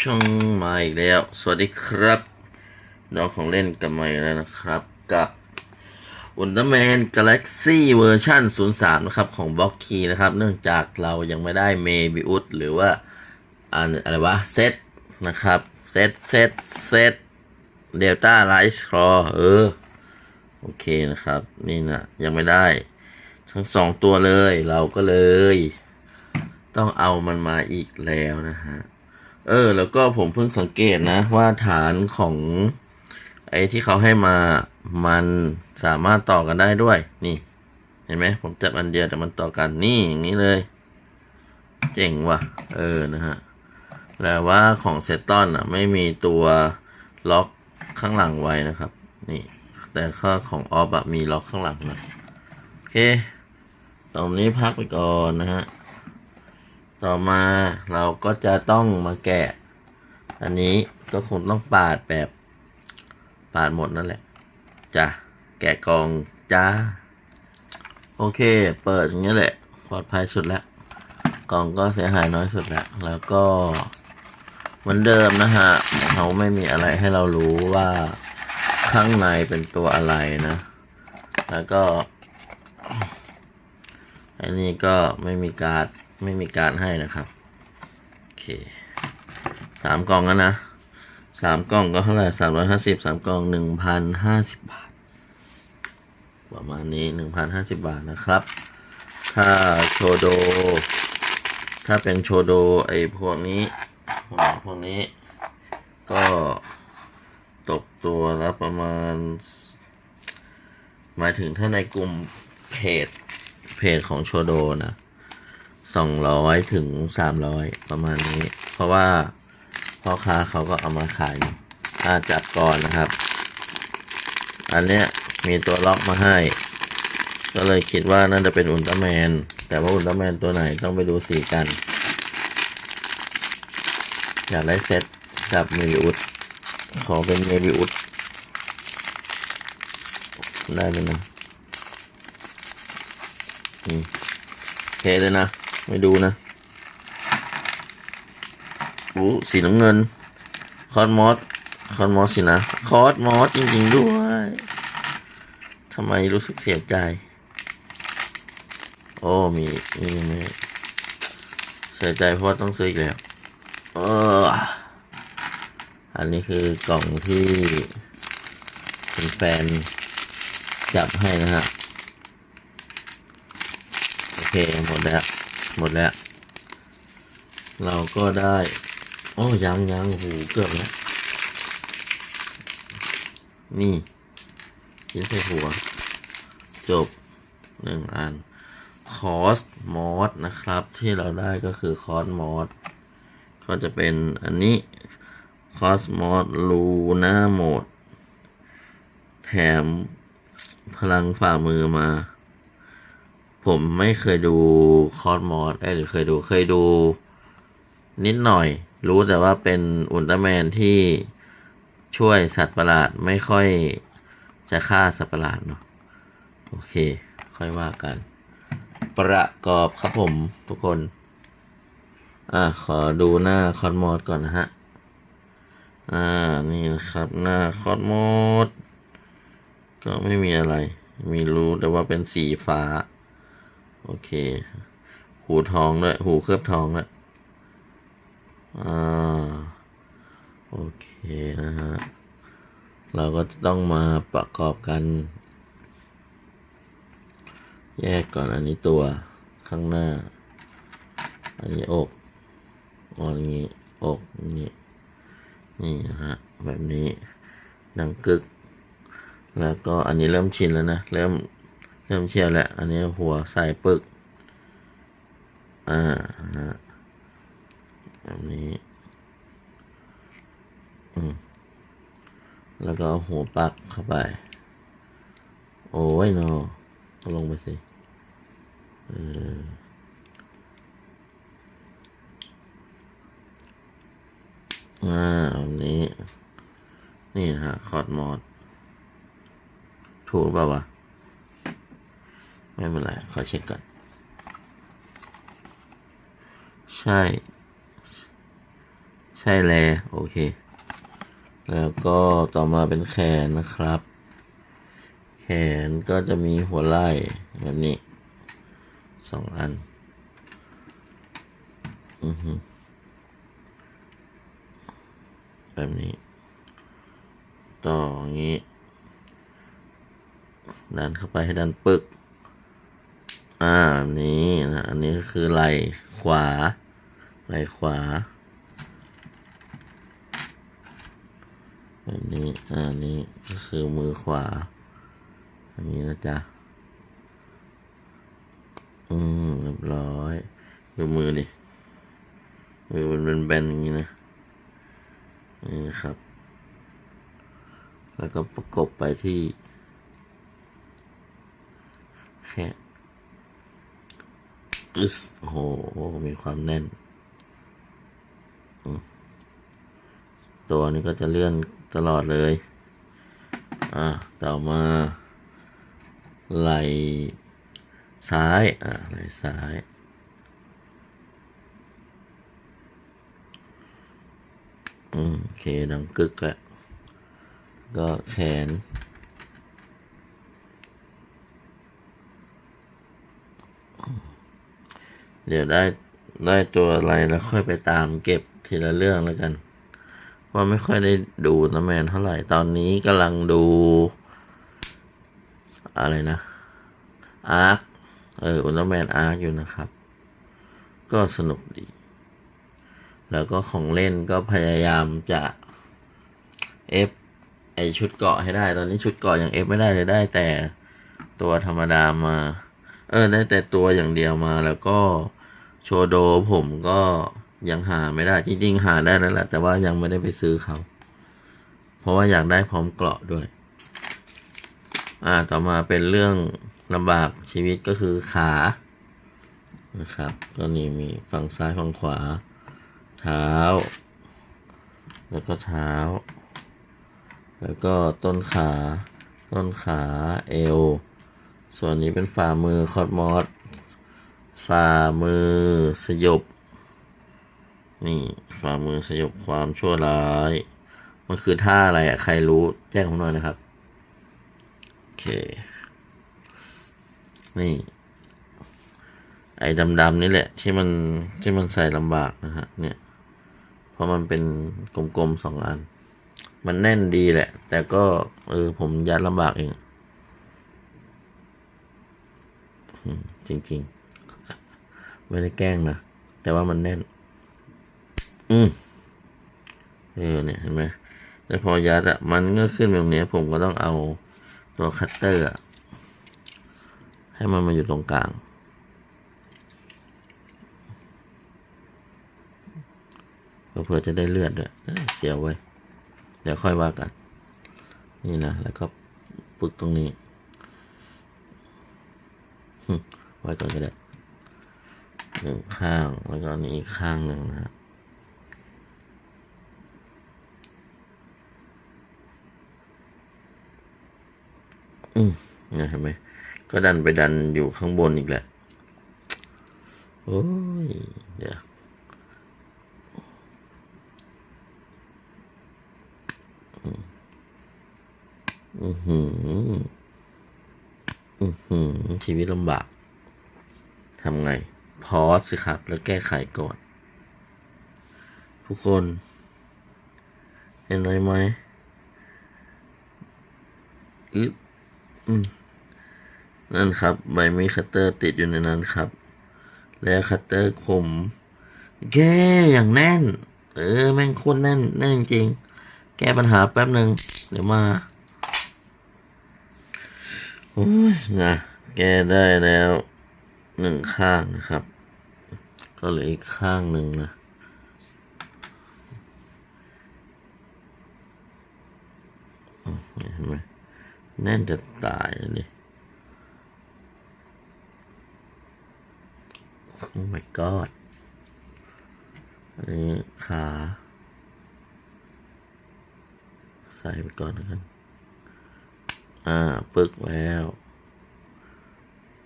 ช่องมาอีกแล้ว สวัสดีครับ น้องของเล่นกันมาอีกแล้วนะครับ กับอุลตร้าแมนกาแล็กซี่เวอร์ชัน03 นะครับ ของบล็อกคีนะครับ เนื่องจากเรายังไม่ได้เมบิอุสหรือว่าอันอะไรวะ เซตนะครับ เซตเซตเซตเดลต้าไลท์ครอเออ โอเคนะครับ นี่นะยังไม่ได้ ทั้งสองตัวเลยเราก็เลย ต้องเอามันมาอีกแล้วนะฮะ เออ แล้วก็ผมเพิ่งสังเกตนะ ว่าฐานของไอ้ที่เขาให้มา มันสามารถต่อกันได้ด้วย นี่ เห็นไหม ผมจับอันเดียวแต่มันต่อกันนี่อย่างนี้เลย เจ๋งว่ะ เออนะฮะแต่ว่าของเซตตอนอะ ไม่มีตัวล็อกข้างหลังไว้นะครับ นี่ แต่ข้อของออฟอะมีล็อกข้างหลังนะโอเค ตรงนี้พักไปก่อนนะฮะ ต่อมาเราก็จะต้องมาแกะ อันนี้ก็คงต้องปาดแบบปาดหมดนั่นแหละจ้ะแกะกล่องจ้า โอเค เปิดอย่างนี้แหละ ปลอดภัยสุดแล้วกล่องก็เสียหายน้อยสุดแล้ว แล้วก็เหมือนเดิมนะฮะเขาไม่มีอะไรให้เรารู้ว่าข้างในเป็นตัวอะไรนะ แล้วก็ อันนี้ก็ไม่มีการ์ด ไม่มีการให้นะครับ โอเคสามกล่องแล้วนะสามกล่องก็เท่าไหร่สามร้อยห้าสิบสามกล่องหนึ่งพันห้าสิบบาท ประมาณนี้หนึ่งพันห้าสิบบาทนะครับ ถ้าโชโด ถ้าเป็นโชโดไอพวกนี้พวกนี้ ก็ตกตัวละประมาณ หมายถึงถ้าในกลุ่มเพจเพจของโชโดนะ สองร้อยถึงสามร้อยประมาณนี้ เพราะว่าพ่อค้าเขาก็เอามาขายถ้าจับก่อนนะครับ อันเนี้ยมีตัวล็อกมาให้ ก็เลยคิดว่าน่าจะเป็นอุลตร้าแมน แต่ว่าอุลตร้าแมนตัวไหนต้องไปดูสีกัน อยากได้เซตกับเมบิอุสขอเป็นเมบิอุสได้เลยนะอืมโอเคเลยนะ ไม่ดูนะอู้สีน้ำเงิน คอสมอส คอสมอสสินะ คอสมอสจริงๆด้วยทำไมรู้สึกเสียใจ โอ้ มีมีมีเสียใจเพราะต้องซื้ออีกแล้วเอออันนี้คือกล่องที่เป็นแฟนจับให้นะฮะ โอเค หมดแล้ว หมดแล้ว เราก็ได้โอ้ยังยังหูเกือบแล้ว นี่ชิ้นใส่หัว จบหนึ่งอันคอสมอสนะครับ ที่เราได้ก็คือคอสมอสก็จะเป็นอันนี้คอสมอสลูน่าโหมด แถมพลังฝ่ามือมา ผมไม่เคยดูคอสมอสเอ้ยหรือเคยดูเคยดู นิดหน่อย รู้แต่ว่าเป็นอุลตร้าแมนที่ช่วยสัตว์ประหลาดไม่ค่อยจะฆ่าสัตว์ประหลาดเนาะโอเค ค่อยว่ากัน ประกอบครับผมทุกคน อ่าขอดูหน้าคอสมอสก่อนนะฮะ อ่านี่นะครับ หน้าคอสมอสก็ไม่มีอะไร มีรู้แต่ว่าเป็นสีฟ้า โอเค หูทองด้วย หูเคลือบทองด้วยอ่าโอเคนะฮะ เราก็ต้องมาประกอบกัน แยกก่อนอันนี้ตัวข้างหน้า อันนี้อกอ๋ออย่างนี้อกนี้นี่นะฮะแบบนี้ดังกึก แล้วก็อันนี้เริ่มชินแล้วนะ เริ่ม ริ่มเชียวแล้วอันนี้หัวใส่ปึก อ่านะฮะแบบนี้ อืม แล้วก็เอาหัวปลักเข้าไป โอ้ยเนาะก็ลงไปสิ เอออ่าแบบนี้ นี่นะฮะ คอร์ดมอด ถูกเปล่าวะ ไม่เป็นไร ขอเช็คก่อน ใช่ ใช่แล้ว โอเค แล้วก็ต่อมาเป็นแขนนะครับ แขนก็จะมีหัวไหล่แบบนี้สองอัน อือฮึแบบนี้ ต่ออย่างนี้ ดันเข้าไปให้ดันปึก อ่านี้นะอันนี้ก็คือไหล่ขวา ไหล่ขวาแบบนี้อ่านี้ก็คือมือขวาอันนี้นะจ๊ะอืมเรียบร้อยดูมือดิมือมันเป็นแบนอย่างนี้นะนี่นะครับ แล้วก็ประกบไปที่แค่ อึสโอ้โห มีความแน่น ตัวนี้ก็จะเลื่อนตลอดเลย อะต่อมา ไหลซ้าย อะไหลซ้ายอืมโอเคดังกึกแล้วก็แขน เดี๋ยวได้ได้ตัวอะไรแล้วค่อยไปตามเก็บทีละเรื่องแล้วกัน ว่าไม่ค่อยได้ดูนะแมนเท่าไหร่ตอนนี้กำลังดู อะไรนะอาร์คเอออุลตร้าแมนอาร์คอยู่นะครับ ก็สนุกดี แล้วก็ของเล่นก็พยายามจะเอฟไอชุดเกาะให้ได้ ตอนนี้ชุดเกาะยังเอฟไม่ได้เลยได้แต่ตัวธรรมดามา เออได้แต่ตัวอย่างเดียวมาแล้วก็โชโดผมก็ยังหาไม่ได้จริง ๆ หาได้แล้วแหละแต่ว่ายังไม่ได้ไปซื้อเขา เพราะว่าอยากได้พร้อมเกราะด้วย อ่าต่อมาเป็นเรื่องลำบากชีวิตก็คือขานะครับก็นี่มีฝั่งซ้ายฝั่งขวา เท้า แล้วก็เท้า แล้วก็ต้นขา ต้นขาเอว ส่วนนี้เป็นฝ่ามือคอดมอสฝ่ามือสยบ นี่ฝ่ามือสยบความชั่วร้าย มันคือท่าอะไรอะใครรู้แจ้งผมหน่อยนะครับ โอเค นี่ ไอ้ดำๆนี่แหละ ที่มันที่มันใส่ลำบากนะฮะ เนี่ย เพราะมันเป็นกลมๆสองอัน มันแน่นดีแหละ แต่ก็ เออผมยัดลำบากเอง อืม จริง ๆ ไม่ได้แกล้งนะ แต่ว่ามันแน่น อืมเออเนี่ยเห็นไหมแล้วพอยัดอะมันก็ขึ้นแบบนี้ผมก็ต้องเอาตัวคัตเตอร์อะให้มันมาอยู่ตรงกลาง เพื่อจะได้เลือดด้วยเสียวไว้ เดี๋ยวค่อยว่ากัน นี่นะ แล้วก็ปึกตรงนี้ ไว้ก่อนก็ได้หนึ่งข้างแล้วก็นี้อีกข้างหนึ่งนะฮะอืมเนี่ยเห็นไหมก็ดันไปดันอยู่ข้างบนอีกแหละ โอ้ย เดี๋ยวอือหือ อืชีวิตลำบากทำไง พอสิครับ แล้วแก้ไขก่อน ทุกคน เห็นอะไรไหมอึบอืมนั่นครับ ใบมีดคัตเตอร์ติดอยู่ในนั้นครับ แล้วคัตเตอร์คมแก้อย่างแน่น เออ แม่งโคตรแน่น แน่นจริง แก้ปัญหาแป๊บหนึ่งเดี๋ยวมา นะแก้ได้แล้วหนึ่งข้างนะครับ ก็เหลืออีกข้างหนึ่งนะเห็นไหมแน่นจะตายเลยโอ้ my god อันนี้ขา ใส่ไปก่อนแล้วกัน อ่าปึกแล้ว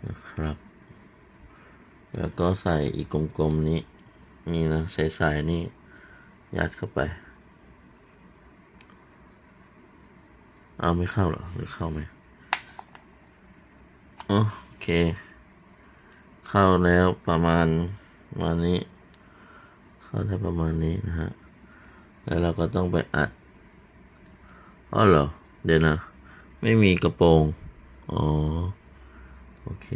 นะครับ แล้วก็ใส่อีกกลมๆนี้ นี่นะใส่ๆนี่ ยัดเข้าไป เอาไม่เข้าหรอหรือเข้าไหมโอเค เข้าแล้วประมาณประมาณนี้ เข้าได้ประมาณนี้นะฮะ แล้วเราก็ต้องไปอัดอ๋อเหรอ เดี๋ยวนะ ไม่มีกระโปรง อ๋อ โอเค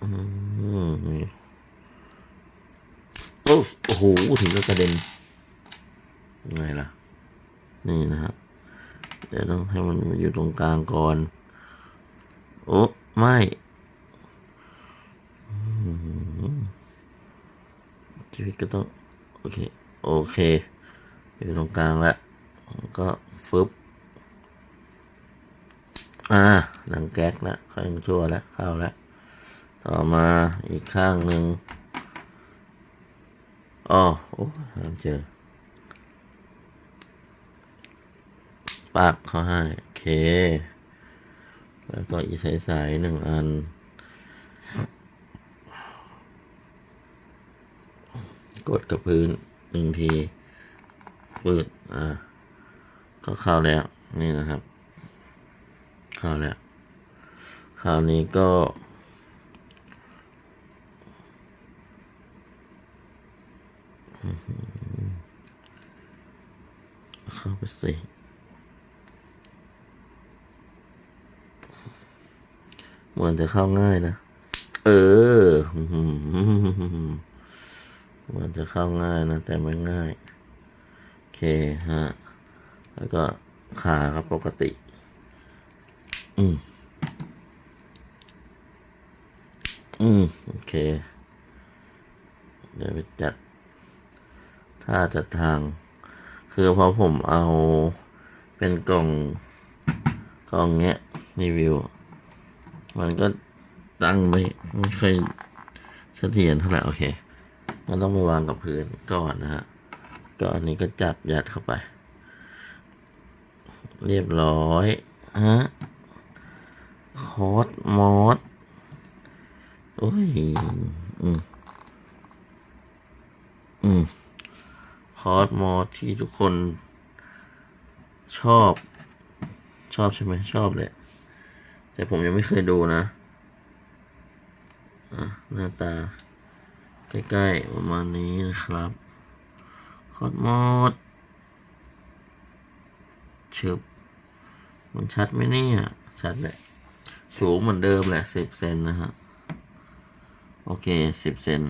อืมโอ้โห ถึงก็กระเด็นไงล่ะ นี่นะฮะเดี๋ยวต้องให้มันอยู่ตรงกลางก่อน โอ้ไม่อืมชีวิตก็ต้อง โอเค โอเค อยู่ตรงกลางแล้วก็ฟึบอ่าหนังแก๊กแล้วค่อยมาชั่วแล้วเข้าแล้วต่อมาอีกข้างหนึ่งอ๋อโอ้หาเจอ ปากเขาให้โอเค แล้วก็อีสายๆหนึ่งอัน กดกับพื้นหนึ่งที ปืดอ่าก็เข้าแล้ว นี่นะครับ เข้าแล้ว คราวนี้ก็ เข้าไปสิเหมือนจะเข้าง่ายนะ เออ เหมือนจะเข้าง่ายนะ แต่ไม่ง่าย ฮะ แล้วก็ขาครับปกติ อืม อืม โอเค เดี๋ยวไปจัดถ้าจัดทาง คือพอผมเอาเป็นกล่อง กล่องเงี้ยรีวิว มันก็ตั้งไม่ไม่ค่อยเสถียรเท่าไหร่โอเคมันต้องไปวางกับพื้นก่อนนะฮะ ก็อันนี้ก็จับยัดเข้าไป เรียบร้อยฮะคอสมอสโอ้ย อืม อืม คอสมอสที่ทุกคนชอบ ชอบใช่ไหมชอบเลยแต่ผมยังไม่เคยดูนะอะหน้าตา ใกล้ ๆ ประมาณนี้นะครับ คอสมอสชึบมันชัดไหมเนี่ย ชัดแหละ สูงเหมือนเดิมแหละสิบเซนนะฮะ โอเคสิบเซน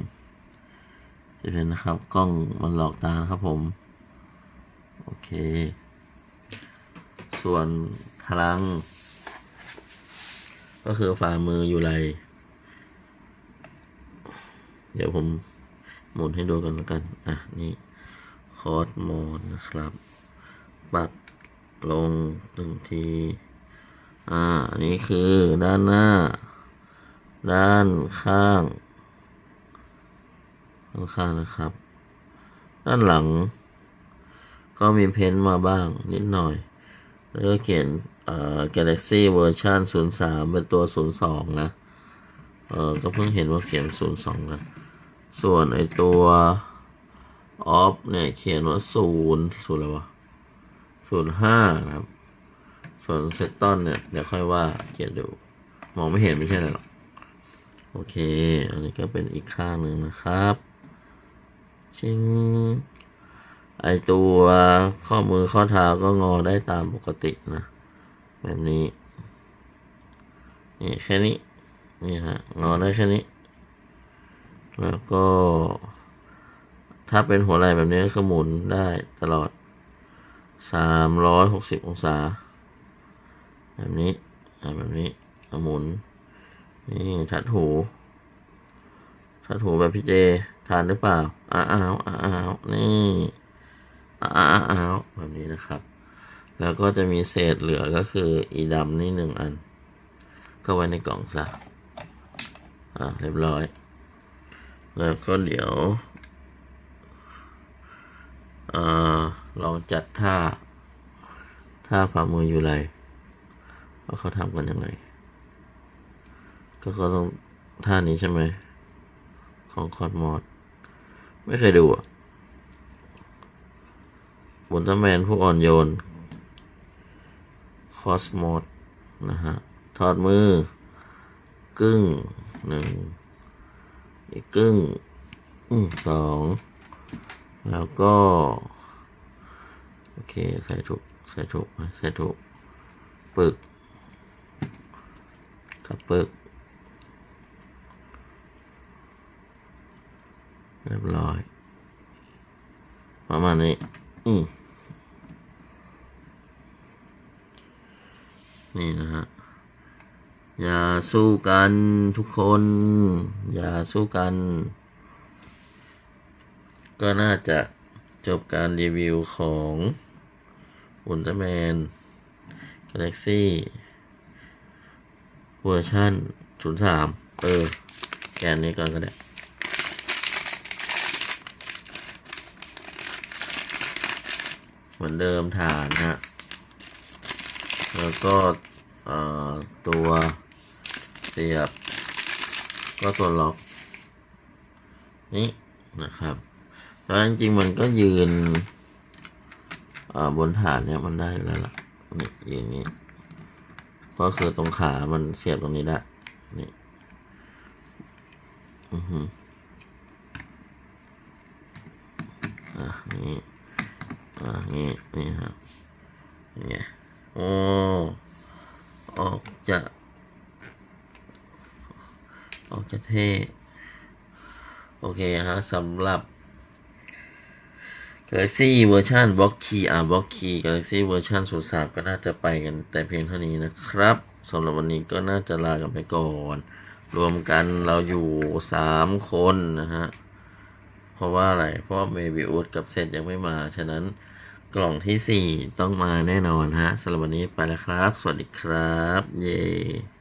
สิบเซนนะครับ กล้องมันหลอกตาครับผม โอเค ส่วนพลัง ก็คือฝ่ามืออยู่ไร เดี๋ยวผมหมุนให้ดูกันแล้วกัน อะ นี่ อร์สโหมดนะครับ ปรับลงหนึ่งที อ่าอันนี้คือด้านหน้า ด้านข้าง ด้านข้างนะครับ ด้านหลัง ก็มีเพ้นท์มาบ้างนิดหน่อย แล้วก็เขียนเอ่อ Galaxy เวอร์ชัน03 เป็นตัว 02 นะ เออก็เพิ่งเห็นว่าเขียน 02 กัน ส่วนไอตัว ออฟเนี่ยเขียนว่า0 0อะไรวะ05นะครับ ส่วนเซตตอนเนี่ยเดี๋ยวค่อยว่าเขียนดู มองไม่เห็นไม่ใช่หรอกโอเค อันนี้ก็เป็นอีกข้างหนึ่งนะครับชิงไอตัวข้อมือข้อเท้าก็งอได้ตามปกตินะ แบบนี้นี่แค่นี้ นี่ฮะ งอได้แค่นี้ แล้วก็ ถ้าเป็นหัวไหล่แบบนี้ก็หมุนได้ตลอดสามร้อยหกสิบองศา แบบนี้แบบนี้หมุน นี่ชัดหูชัดหูแบบพี่เจ ทานหรือเปล่า อ้าวอ้าวนี่อ้าวอ้าวอ้าวแบบนี้นะครับ แล้วก็จะมีเศษเหลือก็คืออีดำนี่หนึ่งอัน ก็ไว้ในกล่องซะอ่าเรียบร้อย แล้วก็เดี๋ยว เอ่อลองจัดท่า ท่าฝ่ามืออยู่ไรว่าเขาทำกันยังไง ก็เขาต้องท่านี้ใช่ไหม ของคอร์ดมอด ไม่เคยดูอะอุลตร้าแมนผู้อ่อนโยน คอสมอดนะฮะ ถอดมือ กึ่งหนึ่ง อีกกึ่งอืมสอง แล้วก็ โอเค ใส่ถูก ใส่ถูกใส่ถูกปึกกับปึกเรียบร้อย ประมาณนี้ อืมนี่นะฮะ อย่าสู้กันทุกคน อย่าสู้กัน ก็น่าจะจบการรีวิวของอุลตร้าแมนกาแล็กซี่เวอร์ชัน03เออ แกนนี้ก่อนก็ได้เหมือนเดิมฐานฮะ แล้วก็ตัวเสียบ ก็ตัวล็อก นี่นะครับ แล้วจริงๆมันก็ยืนบนฐานเนี่ยมันได้อยู่แล้วล่ะนี่ยืนนี้ก็คือตรงขา มันเสียบตรงนี้ได้นี่อือหืออะนี่อ่านี่นี่ครับนี่โอ้ออกจะออกจะเท่ โอเคฮะสำหรับ Galaxy เวอร์ชันบล็อกคีอ่าบล็อกคี Galaxy เวอร์ชันศูนย์สามก็น่าจะไปกันแต่เพียงเท่านี้นะครับสำหรับวันนี้ก็น่าจะลากันไปก่อน รวมกันเราอยู่สามคนนะฮะ เพราะว่าอะไร เพราะเมบิอุสกับเซตยังไม่มา ฉะนั้นกล่องที่สี่ต้องมาแน่นอนฮะสำหรับวันนี้ไปแล้วครับ สวัสดีครับ เย้